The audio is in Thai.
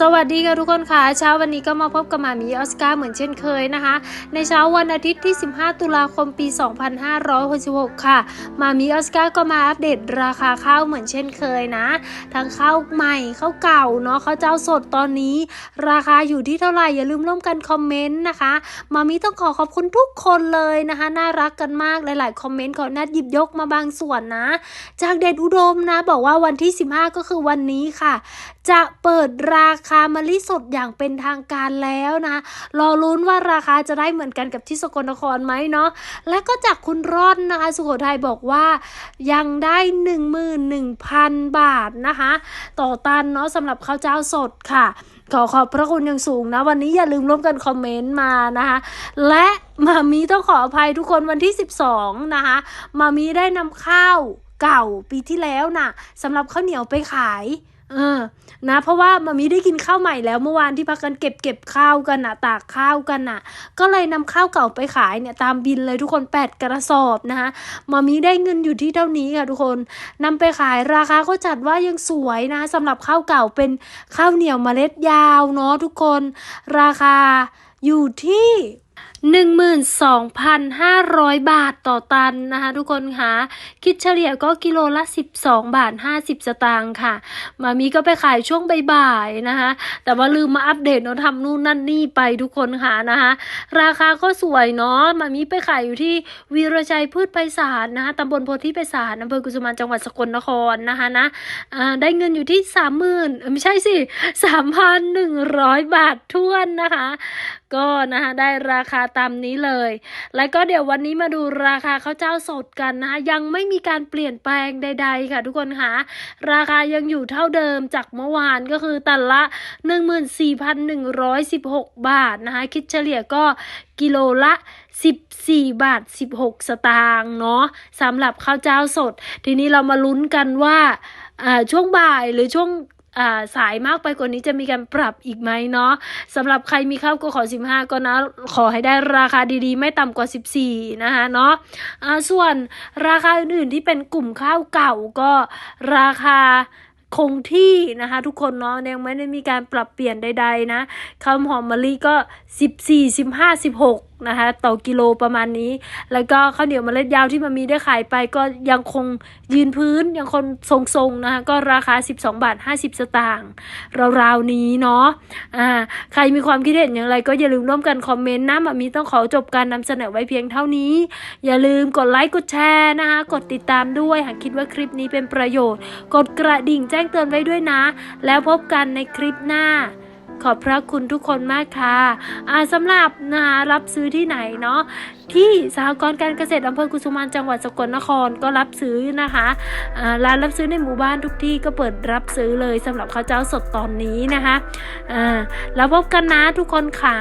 สวัสดีค่ะทุกคนค่ะเช้าวันนี้ก็มาพบกับมามีออสการ์เหมือนเช่นเคยนะคะ ในเช้าวันอาทิตย์ที่ 15 ตุลาคมปี 2566 ค่ะ มามีออสการ์ก็มาอัปเดตราคาข้าวเหมือนเช่นเคยนะ ทั้งข้าวใหม่ข้าวเก่าเนาะข้าวเจ้าสดตอนนี้ ราคาอยู่ที่เท่าไหร่อย่าลืมร่วมกันคอมเมนต์นะคะมามีต้องขอขอบคุณทุกคนเลยนะคะน่ารักกันมากหลาย ๆ คอมเมนต์ขอนัดหยิบยกมาบางส่วนนะ จากเด็ดอุดมนะ บอกว่าวันที่ 15 ก็คือวันนี้ค่ะ จะเปิดราคาคามะลิสดอย่างเป็นทางการแล้วนะรอลุ้นว่าราคาจะได้เหมือนกันกับที่สกลนครไหมเนาะและก็จากคุณร่อนนะคะ สุโขทัยบอกว่ายังได้ 11,000 บาทนะคะ ต่อตันเนาะสำหรับข้าวเจ้าสดค่ะขอขอบพระคุณอย่างสูงนะ วันนี้อย่าลืมร่วมกันคอมเมนต์มานะคะและมามีต้องขออภัยทุกคนวันที่ 12 นะคะมามีได้นำข้าวเก่าปีที่แล้วน่ะสำหรับข้าวเหนียวไปขาย เออ นะ เพราะว่ามามีได้กินข้าวใหม่แล้วเมื่อวานที่พักกันเก็บเก็บข้าวกันน่ะตากข้าวกันน่ะก็เลยนำข้าวเก่าไปขายเนี่ยตามบินเลยทุกคนแปดกระสอบนะคะมามีได้เงินอยู่ที่เท่านี้ค่ะทุกคนนำไปขายราคาก็จัดว่ายังสวยนะสำหรับข้าวเก่าเป็นข้าวเหนียวเมล็ดยาวเนาะทุกคน ราคาอยู่ที่ 12,500 บาทต่อตันนะคะทุกคนคะคิดเฉลี่ยก็กิโลละ 12 บาท 50 สตางค์ค่ะ มามีก็ไปขายช่วงบ่ายๆนะคะ แต่ว่าลืมมาอัปเดตเนาะทำนู่นนั่นนี่ไปทุกคนค่ะนะคะ ราคาก็สวยเนาะมามีไปขายอยู่ที่วีรชัยพืชไพศาลนะคะตำบลโพธิไพศาลอำเภอกุสุมานจังหวัดสกลนครนะคะนะอ่าได้เงินอยู่ที่30,000ไม่ใช่สิ3,100บาททวนนะคะ ก็นะคะได้ราคาตามนี้เลย แล้วก็เดี๋ยววันนี้มาดูราคาข้าวเจ้าสดกันนะคะยังไม่มีการเปลี่ยนแปลงใด ๆ ค่ะ ทุกคนค่ะราคายังอยู่เท่าเดิมจากเมื่อวานก็คือตันละ 14,116 บาทนะคะคิดเฉลี่ยก็กิโลละ 14 บาท 16 สตางค์เนาะสำหรับข้าวเจ้าสด ทีนี้เรามาลุ้นกันว่าช่วงบ่ายหรือช่วง สายมากไปกว่านี้จะมีการปรับอีกไหมเนาะสำหรับใครมีข้าวก็ขอ 15 ก็นะขอให้ได้ราคาดีๆ ไม่ต่ำกว่า 14 นะคะเนาะอ่าส่วนราคาอื่นๆที่เป็นกลุ่มข้าวเก่าก็ราคาคงที่นะคะทุกคนเนาะยังไม่ได้มีการปรับเปลี่ยนใด ๆ นะข้าวหอมมะลิก็ 14 15 16นะคะต่อกิโลประมาณนี้ แล้วก็ข้าวเหนียวเมล็ดยาวที่มันมีได้ขายไปก็ยังคงยืนพื้นยังคงทรงๆนะคะก็ราคา 12 บาท 50 สตางค์ราวๆนี้เนาะอ่าใครมีความคิดเห็นอย่างไร ก็อย่าลืมร่วมกันคอมเมนต์นะมามีต้องขอจบการนำเสนอไว้เพียงเท่านี้ อย่าลืมกดไลค์กดแชร์นะคะกดติดตามด้วยหากคิดว่าคลิปนี้เป็นประโยชน์ กดกระดิ่งแจ้งเตือนไว้ด้วยนะ แล้วพบกันในคลิปหน้า ขอบพระคุณทุกคนมากค่ะอ่าสำหรับนะคะรับซื้อที่ไหนเนาะที่สหกรณ์การเกษตรอำเภอกุสุมานจังหวัดสกลนครก็รับซื้อนะคะร้านรับซื้อในหมู่บ้านทุกที่ก็เปิดรับซื้อเลยสำหรับข้าวเจ้าสดตอนนี้นะคะแล้วพบกันนะทุกคนขา